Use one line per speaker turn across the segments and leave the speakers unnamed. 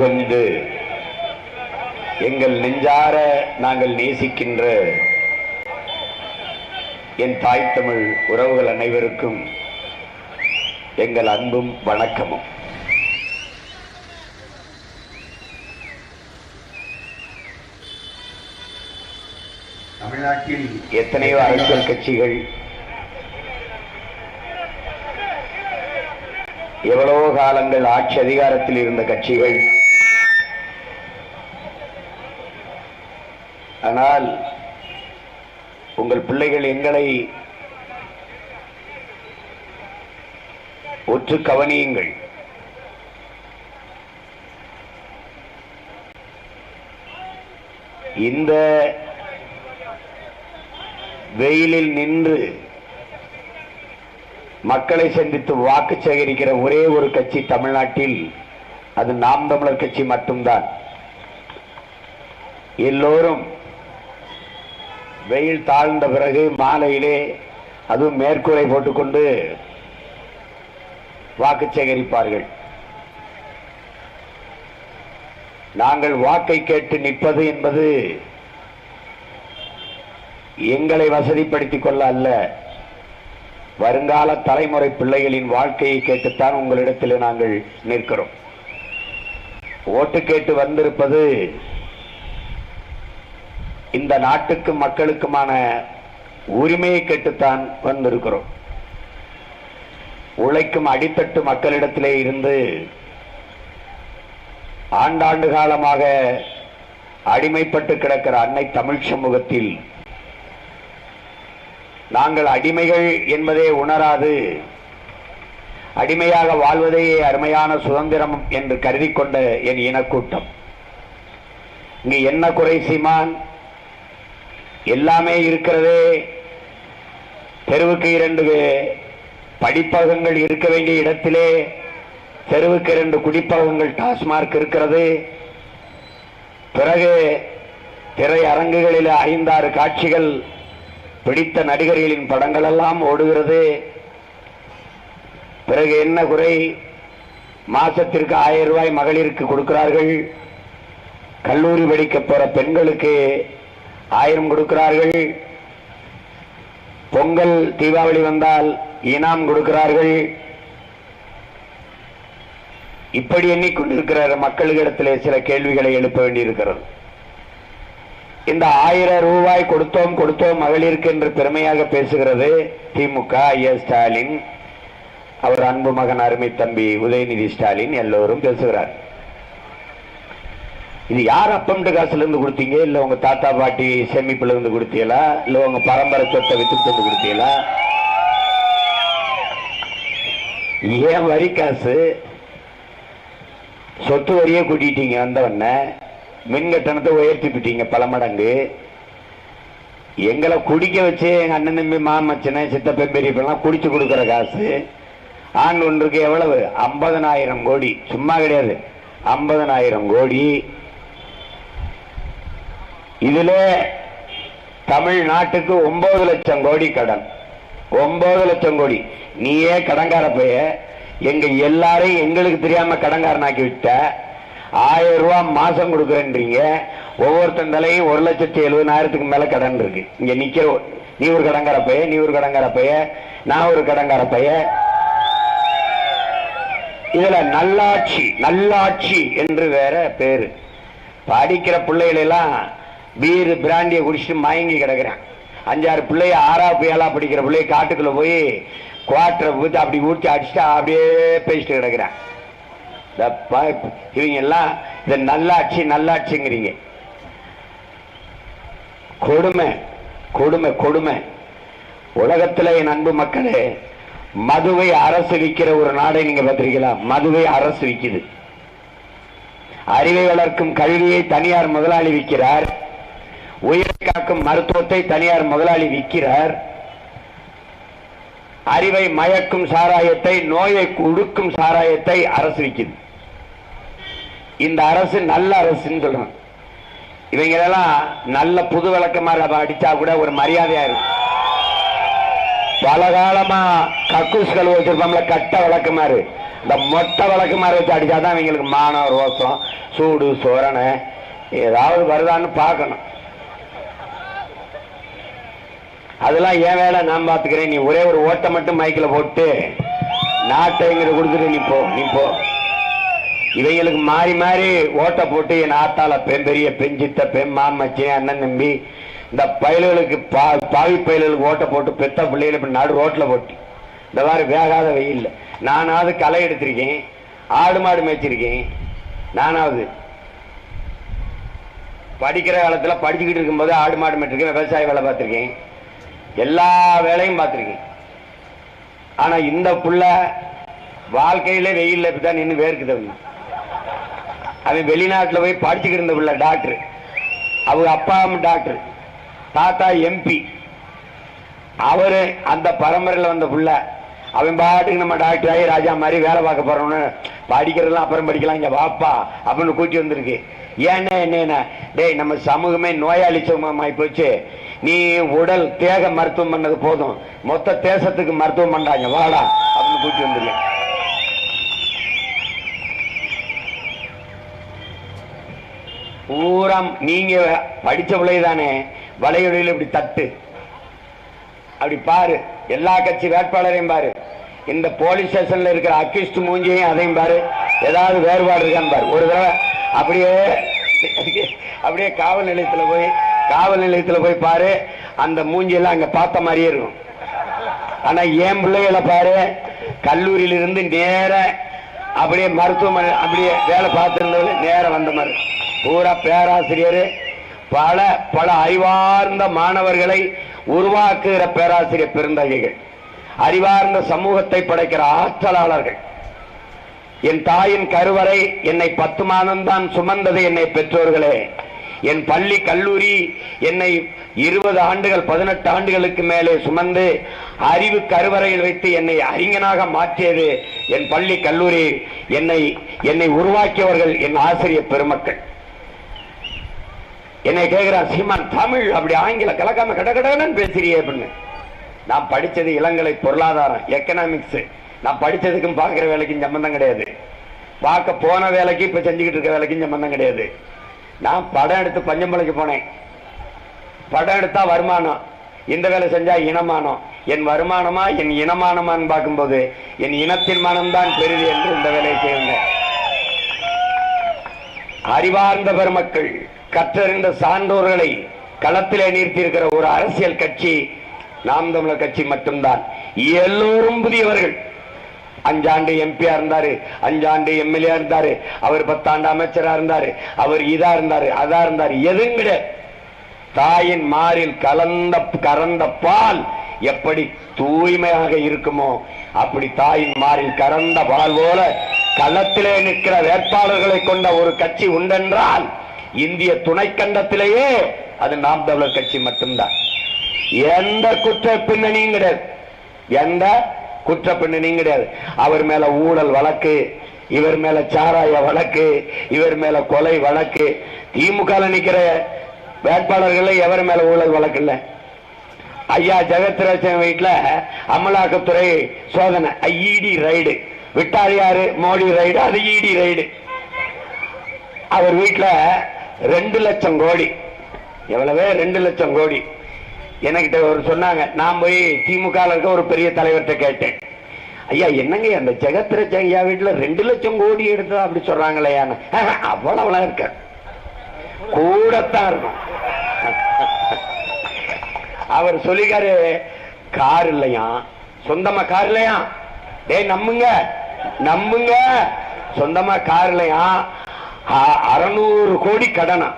கொண்டு எங்கள் நெஞ்சார நாங்கள் நேசிக்கின்ற என் தாய் தமிழ் உறவுகள் அனைவருக்கும் எங்கள் அன்பும் வணக்கமும்.
தமிழ்நாட்டில்
எத்தனையோ அரசியல் கட்சிகள் எவ்வளவோ காலங்கள் ஆட்சி அதிகாரத்தில் இருந்த கட்சிகள் ஆனால் உங்கள் பிள்ளைகள் எங்களை ஒற்று கவனியுங்கள். இந்த வெயிலில் நின்று மக்களை சந்தித்து வாக்கு சேகரிக்கிற ஒரே ஒரு கட்சி தமிழ்நாட்டில் அது நாம் தமிழர் கட்சி மட்டும்தான். எல்லோரும் வெயில் தாழ்ந்த பிறகு மாலையிலே அதுவும் மேற்கூரை போட்டுக்கொண்டு வாக்கு சேகரிப்பார்கள். நாங்கள் வாக்கை கேட்டு நிற்பது என்பது எங்களை வசதிப்படுத்திக் கொள்ள அல்ல. வருங்கால தலைமுறை பிள்ளைகளின் வாழ்க்கையை கேட்டுத்தான் உங்களிடத்தில் நாங்கள் நிற்கிறோம். ஓட்டு கேட்டு வந்திருப்பது இந்த நாட்டுக்கு மக்களுக்குமான உரிமையை கேட்டுத்தான் வந்திருக்கிறோம். உழைக்கும் அடித்தட்டு மக்களிடத்திலே இருந்து ஆண்டாண்டு காலமாக அடிமைப்பட்டு கிடக்கிற அன்னை தமிழ் சமூகத்தில் நாங்கள் அடிமைகள் என்பதே உணராது அடிமையாக வாழ்வதே அருமையான சுதந்திரம் என்று கருதி கொண்ட என் இனக்கூட்டம். இங்கு என்ன குறை சீமான் எல்லாமே இருக்கிறதே. தெருவுக்கு இரண்டு படிப்பகங்கள் இருக்க வேண்டிய இடத்திலே தெருவுக்கு இரண்டு குடிப்பகங்கள் டாஸ்மார்க் இருக்கிறது. பிறகு திரையரங்குகளில் ஐந்தாறு காட்சிகள் பிடித்த நடிகர்களின் படங்கள் எல்லாம் ஓடுகிறது. பிறகு என்ன குறை? மாசத்திற்கு ஆயிரம் ரூபாய் மகளிருக்கு கொடுக்கிறார்கள். கல்லூரி படிக்க போற பெண்களுக்கு ஆயிரம் கொடுக்கிறார்கள். பொங்கல் தீபாவளி வந்தால் இனாம் கொடுக்கிறார்கள். இப்படி எண்ணிக்கொண்டிருக்கிற மக்களிடத்திலே சில கேள்விகளை எழுப்ப வேண்டியிருக்கிறது. இந்த ஆயிரம் ரூபாய் கொடுத்தோம் கொடுத்தோம் மகளிருக்கு என்று பெருமையாக பேசுகிறது திமுக ஐயா ஸ்டாலின். அவர் அன்பு மகன் அருமை தம்பி உதயநிதி ஸ்டாலின் எல்லோரும் பேசுகிறார். இது யார் அப்பம்ட காசுல இருந்து கொடுத்தீங்க? இல்ல உங்க தாத்தா பாட்டி சேமிப்புல இருந்து கொடுத்தீங்களா? இல்ல உங்க பரம்பரை சொத்தை வித்துட்டு வந்து கொடுத்தீங்களா? ஏன் வரி காசு? சொத்து வரியே கூட்டிட்டீங்க வந்தவொடனே. மின் கட்டணத்தை உயர்த்தி பல மடங்கு. எங்களை குடிக்க வச்சு எங்க அண்ணன் தம்பி மாமச்சனை சித்தப்பன் பெரியப்பெல்லாம் குடிச்சு கொடுக்குற காசு. ஆண்டு ஒன்றுக்கு எவ்வளவு? ஐம்பதனாயிரம் கோடி. சும்மா கிடையாது. ஐம்பதனாயிரம் கோடி. இதுல தமிழ்நாட்டுக்கு ஒன்பது லட்சம் கோடி கடன். ஒன்பது லட்சம் கோடி. நீயே கடன்கார பைய. எங்க எல்லாரையும் எங்களுக்கு தெரியாம கடங்காரனாக்கி விட்ட. ஆயிரம் ரூபாய் மாசம் கொடுக்குறேன்றீங்க. ஒவ்வொருத்தன் தலையும் ஒரு லட்சத்தி எழுபதாயிரத்துக்கு மேல கடன் இருக்கு. இங்க நிக்கிற நீ ஒரு கடன்கார பைய நீ ஒரு கடன்கார பைய நான் ஒரு கடன்கார பைய. இதுல நல்லாட்சி நல்லாட்சி என்று வேற பேரு. படிக்கிற பிள்ளைகளெல்லாம் பீரு பிராண்டியை குடிச்சிட்டு மயங்கி கிடக்குறான். அஞ்சாறு பிள்ளைய ஆறாவது ஏழா படிக்கிற பிள்ளைய காட்டுக்குள்ள போய் குவாட்டரை ஊற்றி அப்படி ஊற்றி அடிச்சுட்டு அப்படியே பேசிட்டு கிடக்குறான். இந்த இவங்க எல்லாம் இந்த நல்லாட்சி நல்லாட்சிங்கிறீங்க. கொடுமை கொடுமை கொடுமை. உலகத்துல என் அன்பு மக்களே மதுவை அரசு விற்கிற ஒரு நாடை நீங்க பார்த்திருக்கீங்களா? மதுவை அரசு விற்கிது அறிவை வளர்க்கும் கல்வியை தனியார் முதலாளி விற்கிறார் உயிரை காக்கும் மருத்துவத்தை தனியார் முதலாளி விற்கிறார். அறிவை மயக்கும் சாராயத்தை நோயை உடுக்கும் சாராயத்தை அரசு விற்குது. இந்த அரசு நல்ல அரசுன்னு சொல்றாங்க. இவங்களெல்லாம் நல்ல புது விளக்கமாறு அடிச்சா கூட ஒரு மரியாதையா இருக்கும் பல காலமா கக்கூஸ் கழுவு வச்சிருப்போம்ல கட்ட மாதிரி இந்த மொட்டை வழக்கு மாதிரி வச்சு அடிச்சாதான் அவங்களுக்கு மானம் ரோசம் சூடு சோரணை ஏதாவது வருதான்னு பார்க்கணும். அதெல்லாம் என் வேலை? நான் பார்த்துக்கிறேன். நீ ஒரே ஒரு ஓட்டை மட்டும் மைக்கில் போட்டு நாட்டை எங்கிட்ட கொடுத்துட்டு நீ போ நீ போ. இவங்களுக்கு மாறி மாறி ஓட்டை போட்டு என் ஆத்தால பெண் பெரிய பெஞ்சித்த பெண் மாமச்சி அண்ணன் தம்பி இந்த பயல்களுக்கு பா பாவி பயல்களுக்கு ஓட்டை போட்டு பெத்த பிள்ளைகள் இப்போ நடு ரோட்டில் போட்டு. இந்த மாதிரி வேகாத வெயில் நானாவது களை எடுத்திருக்கேன். ஆடு மாடு மேய்ச்சிருக்கேன். நானாவது படிக்கிற காலத்தில் படிச்சுக்கிட்டு இருக்கும்போது ஆடு மாடு மேய்ச்சிருக்கேன். விவசாய வேலை பார்த்துருக்கேன். எல்லா வேலையும் பார்த்துருக்கேன். ஆனா இந்த புள்ள வாழ்க்கையில வெயில்ல இப்படிதான் நின்று வேர்க்குது அவங்க அவன் வெளிநாட்டில் போய் படிச்சுக்கிட்டு இருந்த பிள்ளை டாக்டர். அவங்க அப்பா டாக்டர். தாத்தா எம்பி அவரு அந்த பரம்பரையில் வந்த புள்ள. அவன் பாட்டுக்கு நம்ம டாக்டர் ஆகி ராஜா மாதிரி வேலை பார்க்க போறோம்னு படிக்கிறதெல்லாம் அப்புறம் படிக்கலாம் இங்க வாப்பா அப்படின்னு கூட்டி வந்திருக்கு. ஏன்னா என்ன டேய் நம்ம சமூகமே நோயாளி சமூகமாகி போச்சு. நீ உடல் தேக மருத்துவம் பண்ணது போதும். மொத்த தேசத்துக்கு மருத்துவம் பண்ணாங்க வாடா அப்படின்னு கூட்டி வந்துருக்கேன் பூரா நீங்க படிச்ச பிள்ளைதானே. வலையொலியில் இப்படி தட்டு. அப்படி பாரு. எல்லா கட்சி வேட்பாளரையும் பாரு. இந்த போலீஸ் ஸ்டேஷன்ல இருக்கிற அக்கிஸ்ட் மூஞ்சியையும் அதையும் பாரு. ஏதாவது வேறுபாடு இருக்கான்னு பாரு. ஒரு தடவை அப்படியே அப்படியே காவல் நிலையத்தில் போய் காவல் நிலையத்தில் போய் பாரு அந்த மூஞ்சியெல்லாம் அங்கே பார்த்த மாதிரியே இருக்கும். ஆனால் என் பிள்ளைகளை பாரு கல்லூரியிலிருந்து நேராக நேர அப்படியே மருத்துவமனை அப்படியே வேலை பார்த்துருந்தது நேரம் வந்த மாதிரி பூரா பேராசிரியர் பல பல அறிவார்ந்த மாணவர்களை உருவாக்குகிற பேராசிரியர் பெருந்தகைகள். அறிவார்ந்த சமூகத்தை படைக்கிற ஆற்றலாளர்கள். என் தாயின் கருவறை என்னை பத்து மாதம்தான் சுமந்தது என்னை பெற்றோர்களே. என் பள்ளி கல்லூரி என்னை இருபது ஆண்டுகள் பதினெட்டு ஆண்டுகளுக்கு மேலே சுமந்து அறிவு கருவறையில் வைத்து என்னை அறிஞனாக மாற்றியது என் பள்ளி கல்லூரி என்னை என்னை உருவாக்கியவர்கள் என் ஆசிரியர் பெருமக்கள். என்னை கேட்கிறான் சீமான் தமிழ் அப்படி ஆங்கில கலக்காம கடகடன்னு பேசுறியே அப்படின்னு. நான் படித்தது இளங்கலை பொருளாதாரம் எக்கனாமிக்ஸ் நான் படித்ததுக்கும் பார்க்குற வேலைக்கும் சம்பந்தம் கிடையாது. பார்க்க போன வேலைக்கு இப்போ செஞ்சுக்கிட்டு இருக்க வேலைக்கும் சம்பந்தம் கிடையாது. நான் படம் எடுத்து பஞ்சம்பளைக்கு போனேன். படம் எடுத்தால் வருமானம். இந்த வேலை செஞ்சால் இனமானம். என் வருமானமா என் இனமானமான்னு பார்க்கும்போது என் இனத்தின் மனம்தான் பெரிது என்று இந்த வேலையை செய்தேன். அறிவார்ந்த பெருமக்கள் கற்றறிந்த சான்றோர்களை களத்திலே நிறுத்தியிருக்கிற ஒரு அரசியல் கட்சி நாம் தமிழர் கட்சி மட்டும்தான். எல்லோரும் புதியவர்கள். அஞ்சாண்டு எம்பியா இருந்தாரு அஞ்சாண்டு எம்எல்ஏ இருந்தாரு அவர் பத்தாண்டு அமைச்சரா இருந்தாரு அவர் இதா இருந்தாரு அதா இருந்தாரு. எதுவும் கிடையாது தாயின் மாறில் கலந்த கறந்த பால் எப்படி தூய்மையாக இருக்குமோ அப்படி தாயின் மாறில் கறந்த பால் போல களத்திலே நிற்கிற வேட்பாளர்களை கொண்ட ஒரு கட்சி உண்டென்றால் இந்திய துணைக்கண்டத்திலேயே அது நாம் தமிழர் கட்சி மட்டும்தான். எந்த குற்ற பின்னணியும் கிடையாது எந்த குற்றப்பெண்ணு பின்னணியும் கிடையாது. அவர் மேல ஊழல் வழக்கு இவர் மேல சாராய வழக்கு இவர் மேல கொலை வழக்கு. திமுக நிக்கிற வேட்பாளர்கள் எவர் மேல ஊழல் வழக்கு இல்ல? ஐயா ஜெகத்ராஜன் வீட்டுல அமலாக்கத்துறை சோதனை. IET raid. விட்டார் யாரு? மோடி ரைடு. அது இடி ரைடு. அவர் வீட்டுல ரெண்டு லட்சம் கோடி. எவ்வளவு? ரெண்டு லட்சம் கோடி. என்கிட்ட ஒரு சொன்னாங்க. நான் போய் திமுக இருக்க ஒரு பெரிய தலைவர்கிட்ட கேட்டேன். ஐயா என்னங்க அந்த ஜெகத்ரட்சன் ஐயா வீட்டுல ரெண்டு லட்சம் கோடி எடுத்ததா அப்படி சொல்றாங்களே அவ்வளவுலாம் இருக்க கூடத்தான் இருக்கும். அவர் சொல்லிக்காரு கார் இல்லையா? சொந்தமா கார் இல்லையா? டேய் நம்புங்க. நம்புங்க. சொந்தமா கார் இல்லையா? அ- அறுநூறு கோடி கடனா?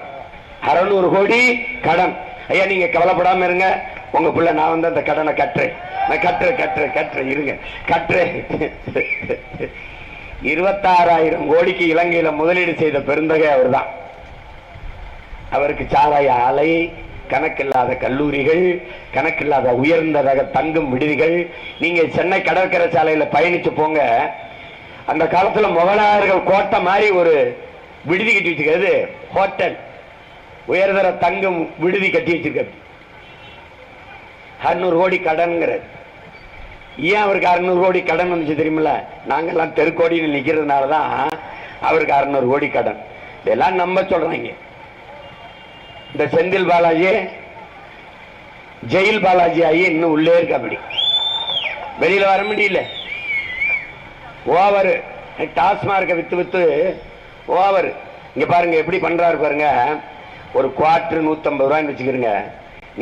அறுநூறு கோடி கடன். ஐயா நீங்க கவலைப்படாம இருங்க. உங்க பிள்ளை நான் வந்து அந்த கடனை கட்டுறேன். நான் கட்டுறேன் கட்டுறேன் கட்டுறேன். இருங்க. கட்டுறேன். இருபத்தாறாயிரம் கோடிக்கு இலங்கையில முதலீடு செய்த பெருந்தகை அவர்தான். அவருக்கு சாராய ஆலை கணக்கில்லாத கல்லூரிகள் கணக்கில்லாத உயர்ந்த ரக தங்கும் விடுதிகள். நீங்க சென்னை கடற்கரை சாலையில பயணிச்சு போங்க. அந்த காலத்துல முகலாயர்கள் கோட்டை மாதிரி ஒரு விடுதி கட்டி வச்சுக்கிறது ஹோட்டல். உயர்தர தங்கம் விடுதி கட்டி வச்சிருக்காரு. அறுநூறு கோடி கடன்ங்கிறார். ஏன் அவருக்கு அறுநூறு கோடி கடன் வந்துச்சு தெரியுமில்ல? நாங்கெல்லாம் தெருக்கோடியில் நிற்கிறதுனால தான் அவருக்கு அறுநூறு கோடி கடன். இதெல்லாம் நம்ப சொல்றாங்க. இந்த செந்தில் பாலாஜி ஜெயில் பாலாஜி ஆகி இன்னும் உள்ளே இருக்க அப்படி. வெளியில வர முடியல. ஓவர் டாஸ்மார்க்கை வித்து வித்து ஓவர். இங்க பாருங்க எப்படி பண்றாரு பாருங்க. ஒரு குவார்டர் நூத்தம்பது ரூபாய்னு வச்சுக்கிறீங்க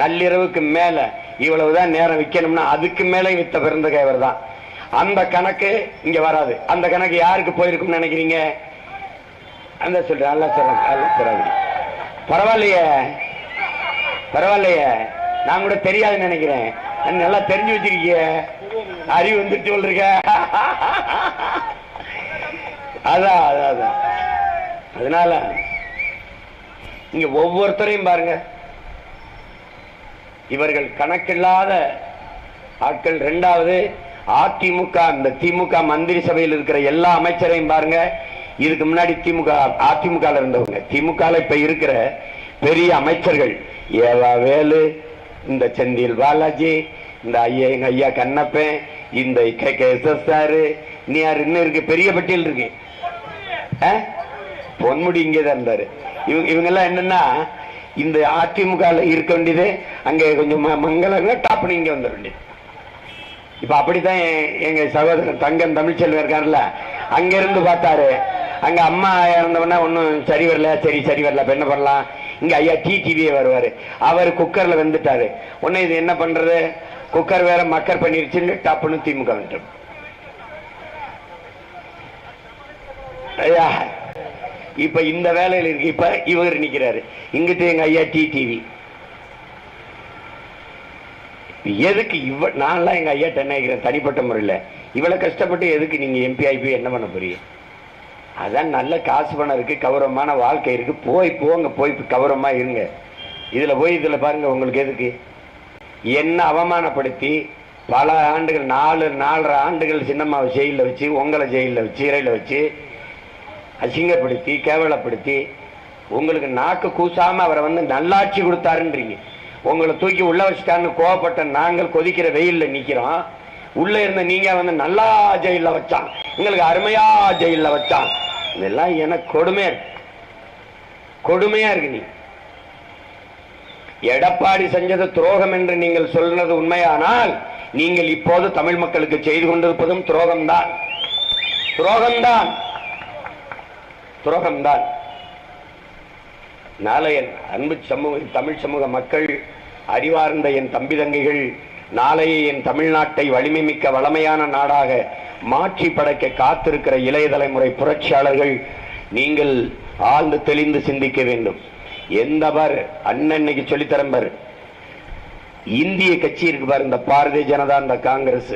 நள்ளிரவுக்கு மேல இவ்வளவுதான் நேரம் விற்கணும்னா அதுக்கு மேலே வித்த பிறந்த கைவர் தான். அந்த கணக்கு இங்க வராது. அந்த கணக்கு யாருக்கு போயிருக்கும்னு நினைக்கிறீங்க? அந்த சொல்றேன். அல்ல சொல்கிறேன் அல்ல பரவாயில்லையே. பரவாயில்லையே. நான் கூட தெரியாதுன்னு நினைக்கிறேன். நல்லா தெரிஞ்சு வச்சிருக்கீங்க அறிவு வந்துட்டு சொல்றீங்க அதான் அதான் அதான். அதனால இங்க ஒவ்வொருத்தரையும் பாருங்க. இவர்கள் கணக்கில்லாத ஆட்கள். ரெண்டாவது அதிமுக இந்த திமுக மந்திரி சபையில் இருக்கிற எல்லா அமைச்சரையும் பாருங்க. இதுக்கு முன்னாடி திமுக அதிமுக இருந்தவங்க. திமுக இப்ப இருக்கிற பெரிய அமைச்சர்கள். ஏவா வேலு இந்த செந்தில் பாலாஜி இந்த ஐயா எங்க ஐயா கண்ணப்பன் இந்த K K S S sir நீ யார் இன்னும் இருக்கு பெரிய பட்டியல் இருக்கு. ஆ? பொன்முடி இங்கே தான் இருந்தாரு. இவங்க இவங்கெல்லாம் என்னன்னா இந்த அதிமுக இருக்க வேண்டியது அங்கே கொஞ்சம் ம- மங்களங்க டாப் இங்கே வந்துட வேண்டியது. இப்ப அப்படித்தான் எ- எங்க சகோதரன் தங்கம் தமிழ்ச்செல்வன் இருக்காருல்ல அங்க இருந்து பார்த்தாரு. அங்க அம்மா இறந்தவொடனே ஒன்றும் சரி வரல சரி சரி வரல இப்போ என்ன பண்ணலாம்? இங்க ஐயா டி டிவியே வருவாரு. அவர் குக்கர்ல வந்துட்டாரு. உடனே இது என்ன பண்றது? குக்கர் வேற மக்கர் பண்ணிருச்சுன்னு டப்புன்னு திமுக வந்துட்டோம். ஐயா இப்ப இந்த வேலையில் இருக்கு. இப்ப இவர் நிக்கிறாரு. இங்கிட்ட எங்க ஐயா டி டிவி எதுக்கு இவ நான்லாம் எங்க ஐயா டென்னைக்கிறேன் தனிப்பட்ட முறையில். இவ்வளவு கஷ்டப்பட்டு எதுக்கு நீங்க எம்பி ஆகி என்ன பண்ண போறீங்க? அதான் நல்ல காசு பணம் இருக்கு கௌரவமான வாழ்க்கை இருக்கு. போய் போங்க போய் கௌரவமா இருங்க. இதுல போய் இதுல பாருங்க உங்களுக்கு எதுக்கு? என்ன அவமானப்படுத்தி பல ஆண்டுகள் நாலு நாலரை ஆண்டுகள் சின்னம்மாவை ஜெயிலில் வச்சு உங்களை ஜெயிலில் வச்சு சிறையில் வச்சு அசிங்கப்படுத்தி கேவலப்படுத்தி உங்களுக்கு நாக்கு கூசாம அவரை வந்து நல்லாட்சி கொடுத்தாருன்றீங்க. உங்களை தூக்கி உள்ள வச்சுட்டான்னு கோவப்பட்ட நாங்கள் கொதிக்கிற வெயில்ல நிக்கிறோம். உள்ள இருந்த நீங்க வந்து நல்லா ஜெயில வச்சான். எங்களுக்கு அருமையா ஜெயில வச்சான். இதெல்லாம் எனக்கு கொடுமையா இருக்கு கொடுமையா இருக்கு நீ. எடப்பாடி செஞ்சது துரோகம் என்று நீங்கள் சொல்றது உண்மையானால் நீங்கள் இப்போது தமிழ் மக்களுக்கு செய்து கொண்டிருப்பதும் துரோகம்தான். துரோகம்தான். துரோகம்தான். நாளை என் அன்பு சமூக தமிழ் சமூக மக்கள் அறிவார்ந்த என் தம்பி தங்கைகள் நாளைய என் தமிழ்நாட்டை வலிமை மிக்க வளமையான நாடாக மாற்றி படைக்க காத்திருக்கிற இளைய தலைமுறை புரட்சியாளர்கள் நீங்கள் ஆழ்ந்து தெளிந்து சிந்திக்க வேண்டும். எந்தவர் பார் அண்ணன் இன்னைக்கு இந்திய கட்சி இருக்கு பாரு இந்த பாரதிய ஜனதா இந்த காங்கிரஸ்.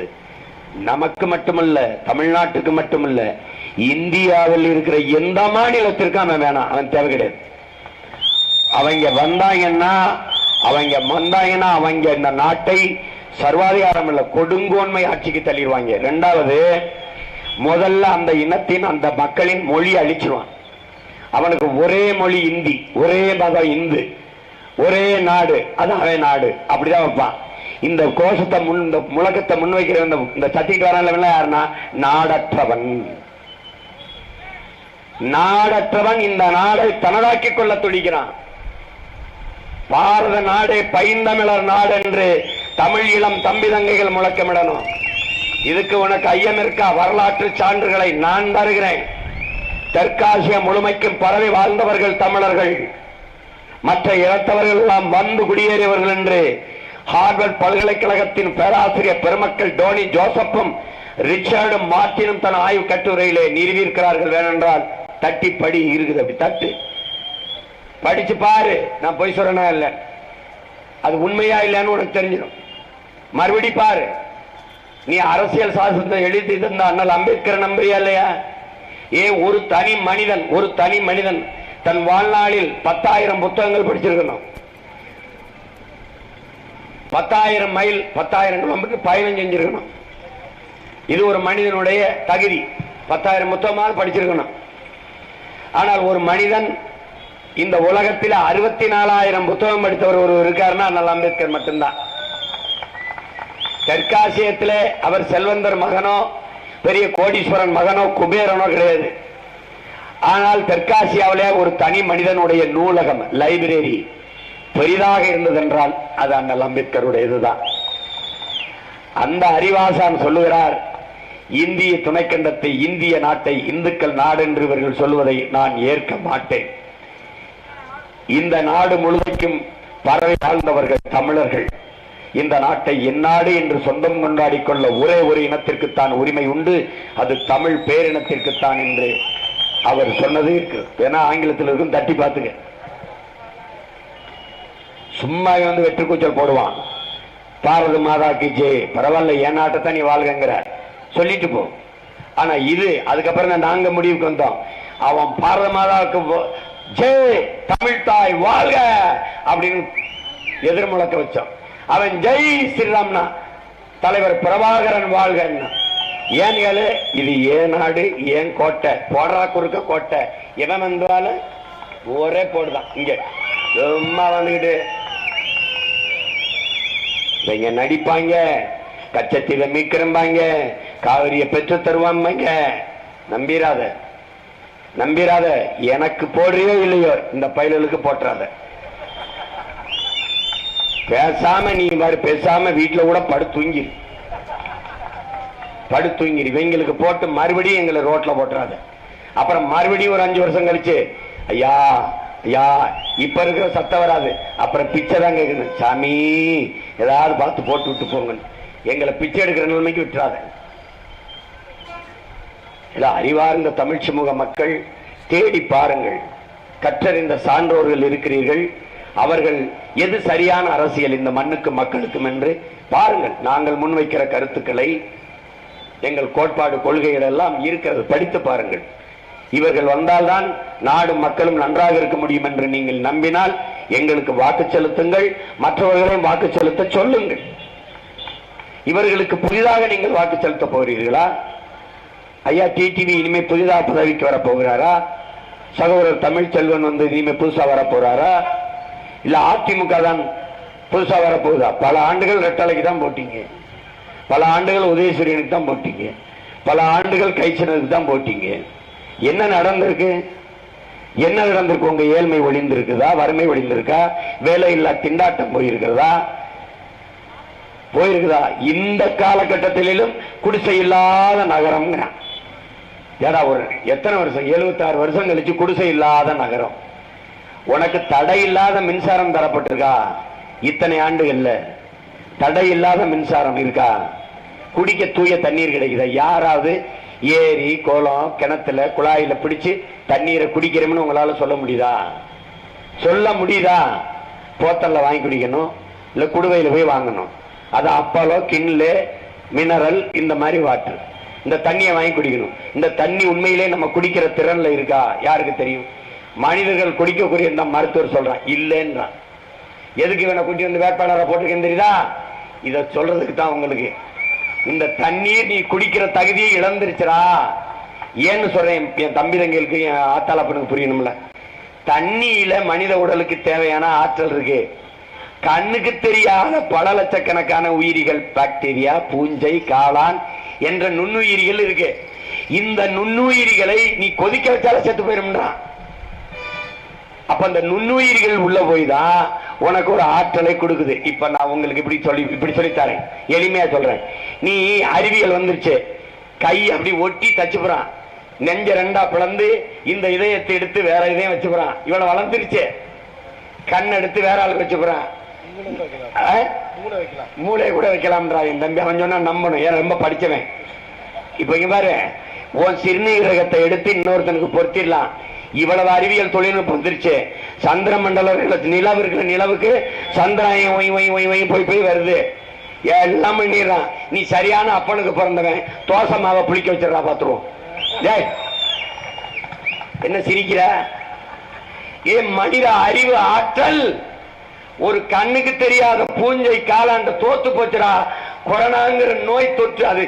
நமக்கு மட்டுமல்ல தமிழ்நாட்டுக்கு மட்டுமல்ல இந்தியாவில் இருக்கிற எந்த மாநிலத்திற்கும் அவன் வேணாம் அவன் தேவை கிடையாது. அவங்க வந்தாங்கன்னா அவங்க வந்தாங்கன்னா அவங்க இந்த நாட்டை சர்வாதிகாரம் இல்ல கொடுங்கோன்மை ஆட்சிக்கு தள்ளிடுவாங்க. ரெண்டாவது முதல்ல அந்த இனத்தின் அந்த மக்களின் மொழி அழிச்சிருவான். அவனுக்கு ஒரே மொழி இந்தி ஒரே மதம் இந்து ஒரே நாடு அது அவன் நாடு அப்படிதான் வைப்பான். இந்த கோஷத்தை முன் இந்த முழக்கத்தை முன்வைக்கிற இந்த இந்த சத்திட்டு வரான் யாருன்னா? நாடற்றவன். நாடற்றவன் இந்த நாடை தனதாக்கிக் கொள்ள துடிக்கிறான். பாரத நாடே பைந்தமிழர் நாடு என்று தமிழ் இளம் தம்பி தங்கைகள் முழக்கமிடணும். இதுக்கு உனக்கு ஐயம் இருக்கா? வரலாற்று சான்றுகளை நான் தருகிறேன். தெற்காசிய முழுமைக்கும் பரவி வாழ்ந்தவர்கள் தமிழர்கள். மற்ற இனத்தவர்கள் எல்லாம் வந்து குடியேறியவர்கள் என்று ஹார்வர்ட் பல்கலைக்கழகத்தின் பேராசிரியர் பெருமக்கள் டோனி ஜோசப்பும் ரிச்சர்டும் மார்ட்டினும் தன் ஆய்வு கட்டுரையிலே நிறுவியிருக்கிறார்கள். வேணென்றால் தட்டி படி இருக்குது. அப்படி தட்டு. படிச்சு பாரு. நான் போய் சொல்றேனா இல்ல? அது உண்மையா இல்லைன்னு உனக்கு தெரிஞ்சிடும். மறுபடி பாரு. நீ அரசியல் சாசனத்தை எழுதி இருந்த அண்ணல் அம்பேத்கர் நம்புறியா இல்லையா? ஏ ஒரு தனி மனிதன் ஒரு தனி மனிதன் தன் வாழ்நாளில் பத்தாயிரம் புத்தகங்கள் படிச்சிருக்கணும். பத்தாயிரம் மைல் பத்தாயிரம் கிலோமீட்டர் பயணம் செஞ்சிருக்கணும். இது ஒரு மனிதனுடைய தகுதி. பத்தாயிரம் புத்தகமாக படிச்சிருக்கணும். ஆனால் ஒரு மனிதன் இந்த உலகத்தில் அறுபத்தி நாலாயிரம் புத்தகம் படித்தவர் ஒருவர் இருக்காருன்னா அண்ணல் அம்பேத்கர் மட்டும்தான். தெற்காசியத்தில் அவர் செல்வந்தர் மகனோ பெரிய கோடீஸ்வரன் மகனோ குபேரனோ கிடையாது. ஆனால் தெற்காசியாவிலே ஒரு தனி மனிதனுடைய நூலகம் லைப்ரரி. பெரிதாக இருந்ததென்றால் அது அண்ணல் அம்பேத்கருடையதுதான். அந்த அறிவாசான் சொல்லுகிறார் இந்திய துணைக்கண்டத்தை இந்திய நாட்டை இந்துக்கள் நாடு என்று இவர்கள் சொல்வதை நான் ஏற்க மாட்டேன். இந்த நாடு முழுமைக்கும் பறவை வாழ்ந்தவர்கள் தமிழர்கள். இந்த நாட்டை எந்நாடு என்று சொந்தம் கொண்டாடி கொள்ள ஒரே ஒரு இனத்திற்குத்தான் உரிமை உண்டு. அது தமிழ் பேரினத்திற்குத்தான் என்று அவர் சொன்னது இருக்கு. ஏன்னா ஆங்கிலத்தில் இருக்கும் தட்டி பார்த்துங்க சும்மா வந்து வெற்றி கூச்சல் போடுவான். பாரத மாதா கி ஜெய் பரவாயில்ல என் நாட்டை நீ வாழ்கங்கிற. சொல்லிட்டு போ. ஆனா இது அதுக்கப்புறம் தான் நாங்க முடிவுக்கு வந்தோம். அவன் பாரத மாதாவுக்கு போ- ஜெய் தமிழ் தாய் வாழ்க அப்படின்னு எதிர் முழக்க வச்சோம் அவன் ஜெய் ஸ்ரீராம்னா தலைவர் பிரபாகரன் வாழ்கன்னா. ஏன் கேளு இது ஏன் நாடு ஏன் கோட்டை? போடுறா குறுக்க கோட்டை. எவன் வந்தாலும் ஒரே போடுதான். இங்க. சும்மா வந்துகிட்டு இவங்க நடிப்பாங்க. கச்சத்தீவை மீக்கிறம்பாங்க காவிரியை பெற்று தருவாங்க நம்பிராத. நம்பிராத. எனக்கு போடுறியோ இல்லையோ? இந்த பயலுக்கு போட்டுறாத பேசாம நீ மாதிரி பேசாம வீட்டுல கூட படு தூங்கிரு. படு தூங்கிரு. இவங்களுக்கு போட்டு மறுபடியும் எங்களை ரோட்ல போட்டுறாத அப்புறம் மறுபடியும் ஒரு அஞ்சு வருஷம் கழிச்சு ஐயா ஐயா இப்ப இருக்கிற சத்தம் வராது. அப்புறம் பிச்சை தான் கேட்கணும். சாமி ஏதாவது பார்த்து போட்டு விட்டு போங்க எங்களை பிச்சை எடுக்கிற நிலைமைக்கு விட்டுறாத. அறிவார்ந்த தமிழ் சமூக மக்கள் தேடி பாருங்கள். கற்றறிந்த சான்றோர்கள் இருக்கிறீர்கள். அவர்கள் எது சரியான அரசியல் இந்த மண்ணுக்கும் மக்களுக்கும் என்று பாருங்கள். நாங்கள் முன்வைக்கிற கருத்துக்களை எங்கள் கோட்பாடு கொள்கைகள் எல்லாம் இருக்கிறது. படித்து பாருங்கள். இவர்கள் வந்தால்தான் நாடும் மக்களும் நன்றாக இருக்க முடியும் என்று நீங்கள் நம்பினால் எங்களுக்கு வாக்கு செலுத்துங்கள் மற்றவர்களையும் வாக்கு செலுத்த சொல்லுங்கள். இவர்களுக்கு புதிதாக நீங்கள் வாக்கு செலுத்த போகிறீர்களா? ஐயா டிடிவி இனிமே புதிதாக பதவிக்கு வரப்போகிறாரா? சகோதரர் தமிழ்ச்செல்வன் வந்து இனிமே புதுசாக வரப்போறாரா? இல்ல அதிமுக தான் புதுசாக வரப்போகுதா? பல ஆண்டுகள் ரெட்டலைக்கு தான் போட்டீங்க. பல ஆண்டுகள் உதயசூரியனுக்கு தான் போட்டீங்க. பல ஆண்டுகள் கைச்சனுக்கு தான் போட்டீங்க. என்ன நடந்திருக்கு? என்ன நடந்திருக்கு? உங்க ஏழ்மை ஒளிந்திருக்குதா வறுமை ஒளிந்திருக்கா வேலை இல்லா திண்டாட்டம் போயிருக்கிறதா? போயிருக்குதா? இந்த காலகட்டத்திலும் குடிசை இல்லாத நகரம் ஏடா ஒரு எத்தனை வருஷம்? 76 வருஷம் கழிச்சு குடிசை இல்லாத நகரம். உனக்கு தடை இல்லாத மின்சாரம் தரப்பட்டிருக்கா? இத்தனை ஆண்டுகள்ல. தடை இல்லாத மின்சாரம் இருக்கா? குடிக்க தூய தண்ணீர் கிடைக்குதா? யாராவது ஏரி குளம் கிணத்துல குழாயில பிடிச்சு தண்ணீரை குடிக்கிறோம்னு உங்களால சொல்ல முடியுதா? சொல்ல முடியுதா? போத்தல்ல வாங்கி குடிக்கணும் இல்ல குடுவையில போய் வாங்கணும். அது அப்பளோ கிண்ணு மினரல் இந்த மாதிரி வாட்டர். இந்த தண்ணியை வாங்கி குடிக்கணும். இந்த தண்ணி உண்மையிலே நம்ம குடிக்கிற திறன்ல இருக்கா? யாருக்கு தெரியும்? மனிதர்கள் குடிக்கக்கூடிய இந்த மருத்துவர் சொல்றான் இல்லைன்றான். எதுக்கு இவனை கூட்டி வந்து வேட்பாளரை போட்டிருக்கேன் தெரியுதா? இதை சொல்றதுக்கு தான் உங்களுக்கு இந்த தண்ணீர் நீ குடிக்கிற தகுதியை இழந்துருச்சுரா ஏன்னு சொல்றேன் என் தம்பி தங்களுக்கு என் ஆத்தாளப்பனுக்கு புரியணும்ல. தண்ணியில மனித உடலுக்கு தேவையான ஆற்றல் இருக்கு. கண்ணுக்கு தெரியாத பல லட்சக்கணக்கான உயிரிகள் பாக்டீரியா பூஞ்சை காளான் என்ற நுண்ணுயிரிகள் இருக்கு. இந்த நுண்ணுயிரிகளை நீ கொதிக்க வச்சாலும் செத்து போயிரும்ன்றான் அப்ப அந்த நுண்ணுயிர்கள் உள்ள போய் தான் உனக்கு ஒரு ஆற்றலை கொடுக்குது. இப்ப நான் உங்களுக்கு இப்படி சொல்லி இப்படி சொல்லித்தரேன். எளிமையா சொல்றேன். நீ அறிவியல் வந்துருச்சு. கை அப்படி ஒட்டி தச்சுப்புறான். நெஞ்ச ரெண்டா பிளந்து இந்த இதயத்தை எடுத்து வேற இதயம் வச்சுக்கிறான் இவனை வளர்ந்துருச்சு. கண் எடுத்து வேற ஆளுக்கு வச்சுக்கிறான் மூளை கூட வைக்கலாம்ன்றா என் தம்பி. அவன் சொன்னா நம்பணும். ஏன் ரொம்ப படிச்சவன். இப்ப இங்க பாரு. உன் சிறுநீரகத்தை எடுத்து இன்னொருத்தனுக்கு பொருத்திடலாம். இவ்வளவு அறிவியல் தொழில்நுட்பம் வந்துருச்சு. சந்திர மண்டல நிலவு இருக்கிற நிலவுக்கு சந்திராயம் ஒய் ஒய் ஒய் ஒய் போய் போய் வருது. எல்லாம் பண்ணிடுறான். நீ சரியான அப்பனுக்கு பிறந்தவன். தோசை மாவை புளிக்க வச்சிடறா பாத்துருவோம். டேய் என்ன சிரிக்கிற? ஏ மனித அறிவு ஆற்றல். ஒரு கண்ணுக்கு தெரியாத பூஞ்சை காலாண்ட தோத்து போச்சுடா. கொரோனாங்கிற நோய் தொற்று அது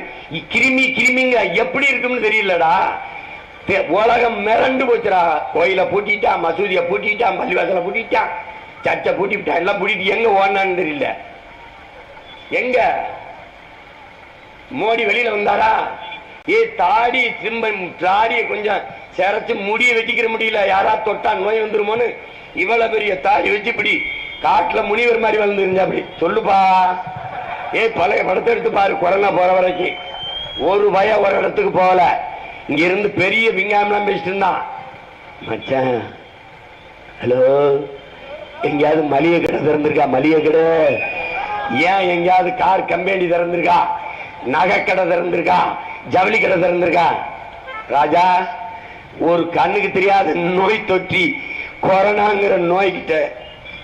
கிருமி கிருமிங்க எப்படி இருக்கும்னு தெரியலடா. உலகம் மிரண்டு போச்சுடா. கோயில பூட்டிட்டான் மசூதியை பூட்டிட்டான் பள்ளிவாசலை பூட்டிட்டான் சர்ச்சை பூட்டிவிட்டான் எல்லாம் பூட்டிட்டு எங்க ஓடனான்னு தெரியல. எங்க? மோடி வெளியில வந்தாரா? ஏ தாடி திரும்ப தாடியை கொஞ்சம் சிறச்சு முடிய வெட்டிக்கிற முடியல. யாரா தொட்டா நோய் வந்துருமோன்னு? இவ்வளவு பெரிய தாடி வச்சு இப்படி காட்டுல முனிவர் மாதிரி வளர்ந்துருந்தா அப்படி. சொல்லுப்பா. ஏ பழைய படத்தை எடுத்து பாரு. கொரோனா போற வரைக்கும். ஒரு பய ஒரு இடத்துக்கு போகல. இங்க இருந்து பெரிய விஞ்ஞானம் பேசிட்டு இருந்தான் மச்சான் ஹலோ எங்கேயாவது மளிகை கடை திறந்திருக்கா? மளிகை கடை. ஏன் எங்கேயாவது கார் கம்பெனி திறந்திருக்கா? நகை கடை திறந்திருக்கா? ஜவுளி கடை திறந்திருக்கா? ராஜா ஒரு கண்ணுக்கு தெரியாத நோய் தொற்றி கொரோனாங்கிற நோய்கிட்ட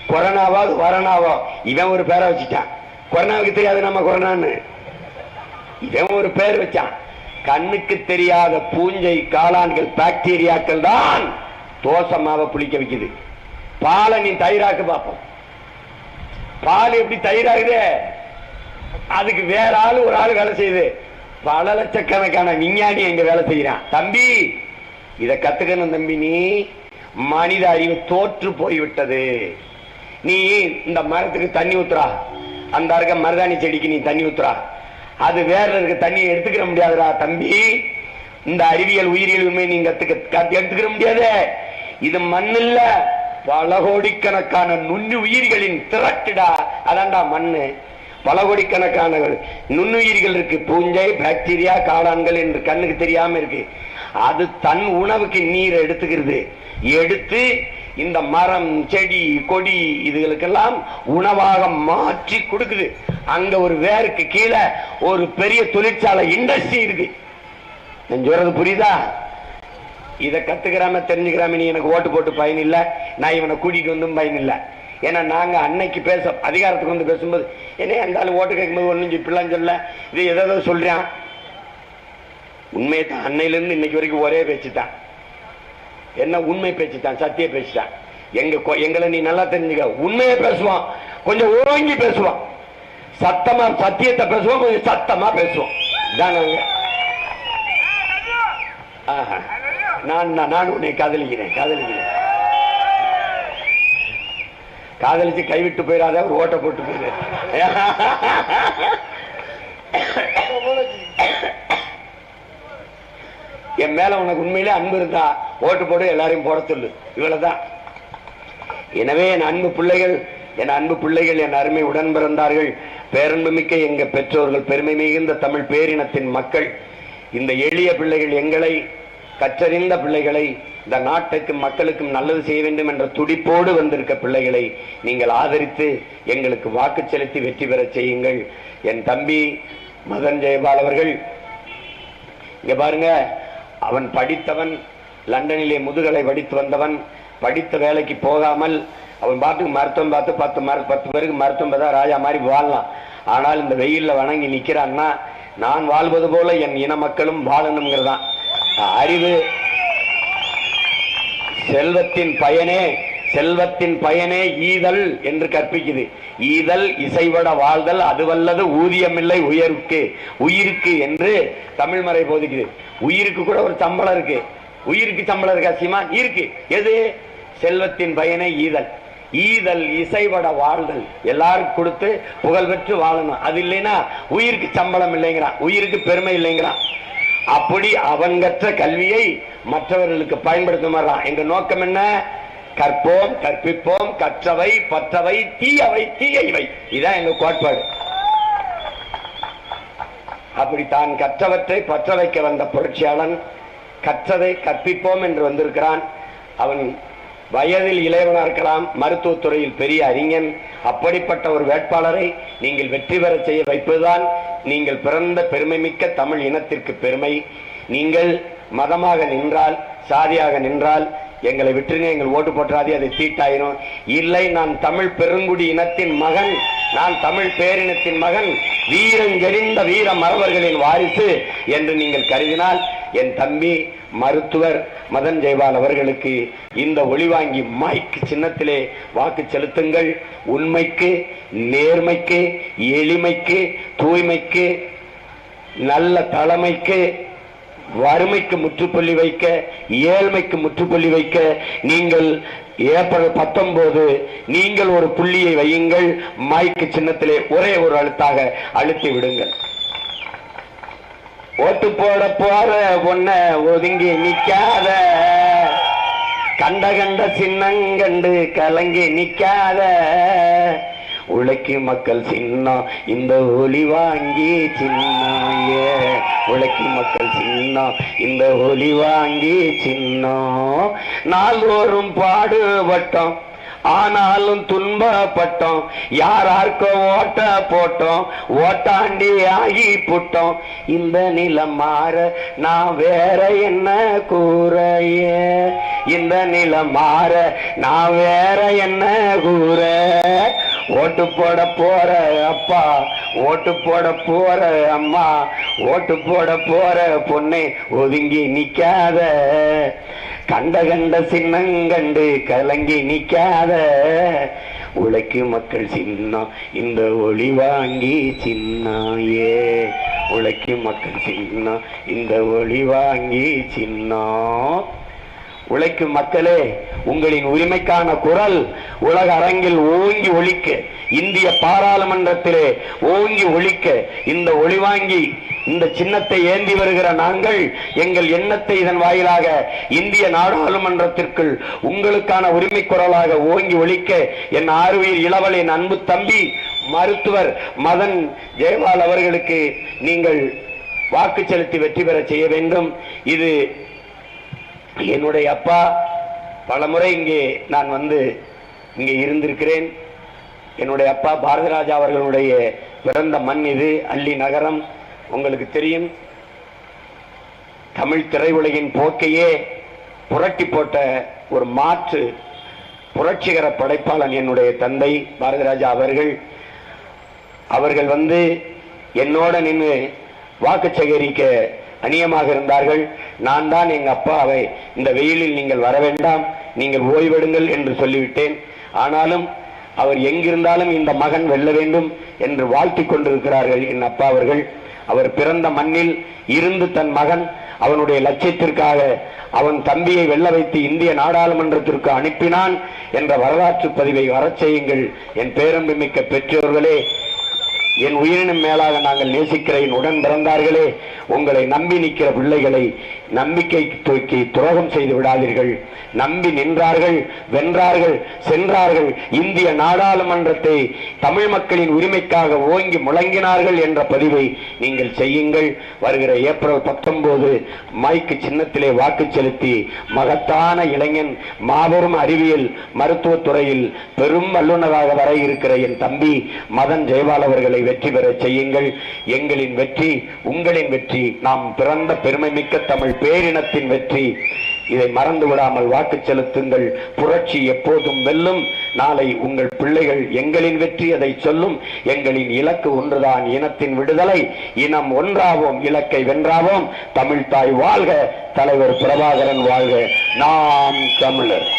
கொரோனாவாவது வரணாவோ இவன் ஒரு பேரை வச்சுட்டான். கொரோனாவுக்கு தெரியாது நம்ம கொரோனான்னு. இவன் ஒரு பேர் வச்சான். கண்ணுக்கு தெரியாத பூஞ்சை காளான்கள் பாக்டீரியாக்கள் தான் தோசை மாவை புளிக்க வைக்குது. பாலை நீ தயிராக்கு பார்ப்போம் பால் எப்படி தயிராகுது? அதுக்கு வேற ஆள் ஒரு ஆள் வேலை செய்யுது. பல லட்சக்கணக்கான விஞ்ஞானி அங்க வேலை செய்யறான் தம்பி இதை கத்துக்கணும் தம்பி நீ. மனித அறிவு தோற்று போய்விட்டது. நீ இந்த மரத்துக்கு தண்ணி ஊத்துறா. அந்த இருக்க மருதாணி செடிக்கு நீ தண்ணி ஊத்துறா. அது வேற இருக்க தண்ணியை எடுத்துக்கிற முடியாதுடா தம்பி. இந்த அறிவியல் உயிரியல் உண்மை நீங்க எடுத்துக்கிற முடியாது. இது மண்ணில்ல. பல கோடிக்கணக்கான நுண்ணு உயிர்களின் திரட்டுடா. அதான்டா மண்ணு. பல கோடிக்கணக்கான நுண்ணுயிர்கள் இருக்கு. பூஞ்சை பாக்டீரியா காளான்கள் என்று கண்ணுக்கு தெரியாம இருக்கு. அது தன் உணவுக்கு நீர் எடுத்துக்கிறது. எடுத்து இந்த மரம் செடி கொடி இதுகளுக்கெல்லாம் உணவாக மாற்றி கொடுக்குது. அங்க ஒரு வேருக்கு கீழே ஒரு பெரிய தொழிற்சாலை இண்டஸ்ட்ரி இருக்கு. நான் சொல்றது புரியுதா? இதை கத்துக்கிறாம தெரிஞ்சுக்கிறாம நீ எனக்கு ஓட்டு போட்டு பயன் இல்லை. நான் இவனை கூட்டிகிட்டு வந்தும் பயன் இல்லை. ஏன்னா நாங்கள் அன்னைக்கு பேச அதிகாரத்துக்கு வந்து பேசும்போது என்ன இருந்தாலும் ஓட்டு கேட்கும்போது ஒன்றும் இப்படிலாம் சொல்ல. இது எதோ சொல்கிறான் உண்மையை தான். அன்னையிலேருந்து இன்னைக்கு வரைக்கும் ஒரே பேச்சு தான் என்ன உண்மை பேச்சு தான் சத்திய பேச்சு தான் எங்க கொ- எங்களை நீ நல்லா தெரிஞ்சுக்க. உண்மையை பேசுவான். கொஞ்சம் ஓங்கி பேசுவான். சத்தமா சத்தியத்தை பேசுவோம் கொஞ்சம் சத்தமா பேசுவோம் இதான் ஆஹா. நான் நான் உன்னை காதலிக்கிறேன் காதலிக்கிறேன். காதலிச்சு கைவிட்டு போயிடாத ஒரு ஓட்ட போட்டு போயிடு. என் மேல உனக்கு உண்மையிலே அன்பு இருந்தா ஓட்டு போடு எல்லாரையும் போட சொல்லு. இவ்வளவுதான். எனவே என் அன்பு பிள்ளைகள் என் அன்பு பிள்ளைகள் என் அருமை உடன் பிறந்தார்கள் பேரன்பு மிக்க எங்க பெற்றோர்கள் பெருமை மிகுந்த தமிழ் பேரினத்தின் மக்கள் இந்த எளிய பிள்ளைகள் எங்களை கற்றறிந்த பிள்ளைகளை இந்த நாட்டுக்கும் மக்களுக்கும் நல்லது செய்ய வேண்டும் என்ற துடிப்போடு வந்திருக்க பிள்ளைகளை நீங்கள் ஆதரித்து எங்களுக்கு வாக்கு செலுத்தி வெற்றி பெறச் செய்யுங்கள். என் தம்பி மதன் ஜெயபால் அவர்கள் இங்க பாருங்க அவன் படித்தவன் லண்டனிலே முதுகலை படித்து வந்தவன் படித்த வேலைக்கு போகாமல் அவன் பாட்டுக்கு மருத்துவம் பார்த்து பத்து மார்க் பத்து பேருக்கு மருத்துவம் பார்த்தா ராஜா மாதிரி வாழலாம் ஆனால் இந்த வெயிலில் வணங்கி நிற்கிறான்னா நான் வாழ்வது போல என் இன மக்களும் வாழணுங்கிறதான் அறிவு செல்வத்தின் பயனே செல்வத்தின் பயனே ஈதல் என்று கற்பிக்குது. ஈதல் இசைவட வாழ்தல் அதுவல்லது ஊதியமில்லை உயருக்கு உயிருக்கு என்று தமிழ்மறை போதிக்குது. உயிருக்கு கூட ஒரு சம்பளம் இருக்கு. உயிருக்கு சம்பளம் இருக்கா சீமா? இருக்கு. எது? செல்வத்தின் பயனே ஈதல். ஈதல் இசைவட வாழ்தல். எல்லாருக்கும் கொடுத்து புகழ் பெற்று வாழணும். அது இல்லைன்னா உயிருக்கு சம்பளம் இல்லைங்கிறான். உயிருக்கு பெருமை இல்லைங்கிறான். அப்படி அவன் கற்ற கல்வியை மற்றவர்களுக்கு பயன்படுத்த மாறான் எங்க நோக்கம் என்ன? கற்போம் கற்பிப்போம் கற்றவை பற்றவை தீயவை தீயவை. இதான் எங்க கோட்பாடு. அப்படி தான் கற்றவற்றை பற்ற வைக்க வந்த புரட்சியாளன் கற்றதை கற்பிப்போம் என்று வந்திருக்கிறான். அவன் வயதில் இளையவனா இருக்கலாம் மருத்துவத்துறையில் பெரிய அறிஞன் அப்படிப்பட்ட ஒரு வேட்பாளரை நீங்கள் வெற்றி பெற செய்ய வைப்பதுதான் நீங்கள் பிறந்த பெருமை மிக்க தமிழ் இனத்திற்கு பெருமை. நீங்கள் மதமாக நின்றால் சாதியாக நின்றால் எங்களை விட்டுருங்க எங்கள் ஓட்டு போட்டுறாதே அதை தீட்டாயிரும். இல்லை நான் தமிழ் பெருங்குடி இனத்தின் மகன் நான் தமிழ் பேரினத்தின் மகன் வீரஞ்செறிந்த வீர மறவர்களின் வாரிசு என்று நீங்கள் கருதினால் என் தம்பி மருத்துவர் மதன் ஜெய்வால் அவர்களுக்கு இந்த ஒளிவாங்கி மைக் சின்னத்திலே வாக்கு செலுத்துங்கள். உண்மைக்கு நேர்மைக்கு எளிமைக்கு தூய்மைக்கு நல்ல தலைமைக்கு வறுமைக்கு முற்றுப்புள்ளி வைக்க ஏழ்மைக்கு முற்றுப்புள்ளி வைக்க நீங்கள் ஏப்ரல் பத்தொன்பது நீங்கள் ஒரு புள்ளியை வையுங்கள் மைக்கு சின்னத்திலே ஒரே ஒரு அழுத்தாக அழுத்தி விடுங்கள். ஓட்டு போட போற பொண்ண ஒதுங்கி நிக்காத. கண்ட கண்ட சின்னங்கண்டு கலங்கி நிக்காத. உழைக்கும் மக்கள் சின்னம் இந்த ஒளி வாங்கி சின்னாய உழைக்கும் மக்கள் சின்னம் இந்த ஒளி வாங்கி சின்னம் நால்வரும் பாடுபட்டோம் ஆனாலும் துன்பப்பட்டோம். யாரார்க்கோ ஓட்ட போட்டோம் ஓட்டாண்டி ஆகி புட்டோம். இந்த நிலம் மாற நான் வேற என்ன கூறைய? இந்த நிலம் மாற நான் வேற என்ன கூற? ஓட்டு போட போற அப்பா ஓட்டு போட போற அம்மா ஓட்டு போட போற பொண்ணு ஒதுங்கி நிக்காத. கண்ட கண்ட சின்னங்கண்டு கலங்கி நிக்காத. உழைக்கு மக்கள் சின்னம் இந்த ஒளி வாங்கி சின்னாயே. உழைக்கு மக்கள் சின்னம் இந்த ஒளி வாங்கி சின்னம். உழைக்கும் மக்களே உங்களின் உரிமைக்கான குரல் உலக அரங்கில் ஓங்கி ஒழிக்க இந்திய பாராளுமன்றத்திலே ஓங்கி ஒழிக்க இந்த ஒளிவாங்கி இந்த சின்னத்தை ஏந்தி வருகிற நாங்கள் எங்கள் எண்ணத்தை இதன் வாயிலாக இந்திய நாடாளுமன்றத்திற்குள் உங்களுக்கான உரிமை குரலாக ஓங்கி ஒழிக்க என் ஆறுவீர் இளவலின் அன்பு தம்பி மருத்துவர் மதன் ஜெயபால் அவர்களுக்கு நீங்கள் வாக்கு செலுத்தி வெற்றி பெற செய்ய வேண்டும். இது என்னுடைய அப்பா பலமுறை இங்கே நான் வந்து இங்கே இருந்திருக்கிறேன். என்னுடைய அப்பா பாரதிராஜா அவர்களுடைய பிறந்த மண் இது அள்ளி நகரம். உங்களுக்கு தெரியும். தமிழ் திரையுலகின் போக்கையே புரட்டி போட்ட ஒரு மாற்று புரட்சிகர படைப்பாளன் என்னுடைய தந்தை பாரதிராஜா அவர்கள். அவர்கள் வந்து என்னோட நின்று வாக்கு சேகரிக்க அந்நியமாக இருந்தார்கள். நான் தான் எங்க அப்பாவை இந்த வெயிலில் நீங்கள் வர வேண்டாம் நீங்கள் ஓய்வெடுங்கள் என்று சொல்லிவிட்டேன். ஆனாலும் அவர் எங்கிருந்தாலும் இந்த மகன் வெல்ல வேண்டும் என்று வாழ்த்தி கொண்டிருக்கிறார்கள் என் அப்பா அவர்கள். அவர் பிறந்த மண்ணில் இருந்து தன் மகன் அவனுடைய லட்சியத்திற்காக அவன் தம்பியை வெல்ல வைத்து இந்திய நாடாளுமன்றத்திற்கு அனுப்பினான் என்ற வரலாற்று பதிவை வரச் செய்யுங்கள். என் பேரன்பு மிக்க பெற்றோர்களே என் உயிரினும் மேலாக நாங்கள் நேசிக்கிற என் உடன் பிறந்தார்களே உங்களை நம்பி நிற்கிற பிள்ளைகளை நம்பிக்கை தூக்கி துரோகம் செய்து விடாதீர்கள். நம்பி நின்றார்கள் வென்றார்கள் சென்றார்கள். இந்திய நாடாளுமன்றத்தை தமிழ் மக்களின் உரிமைக்காக ஓங்கி முழங்கினார்கள் என்ற பதிவை நீங்கள் செய்யுங்கள். வருகிற ஏப்ரல் பத்தொன்பது மைக்கு சின்னத்திலே வாக்கு செலுத்தி மகத்தான இளைஞன் மாபெரும் அறிவியல் மருத்துவத் துறையில் பெரும் வல்லுநராக வர இருக்கிற என் தம்பி மதன் ஜெயபால் அவர்களை வெற்றி பெற செய்யுங்கள். எங்களின் வெற்றி உங்களின் வெற்றி நாம் பிறந்த பெருமை மிக்க தமிழ் பேரினத்தின் வெற்றி. இதை மறந்து விடாமல் வாக்கு செலுத்துங்கள். புரட்சி எப்போதும் வெல்லும். நாளை உங்கள் பிள்ளைகள் எங்களின் வெற்றி அதை சொல்லும். எங்களின் இலக்கு ஒன்றுதான் இனத்தின் விடுதலை. இனம் ஒன்றாவோம் இலக்கை வென்றாவோம். தமிழ்தாய் வாழ்க தலைவர் பிரபாகரன் வாழ்க. நாம் தமிழர்.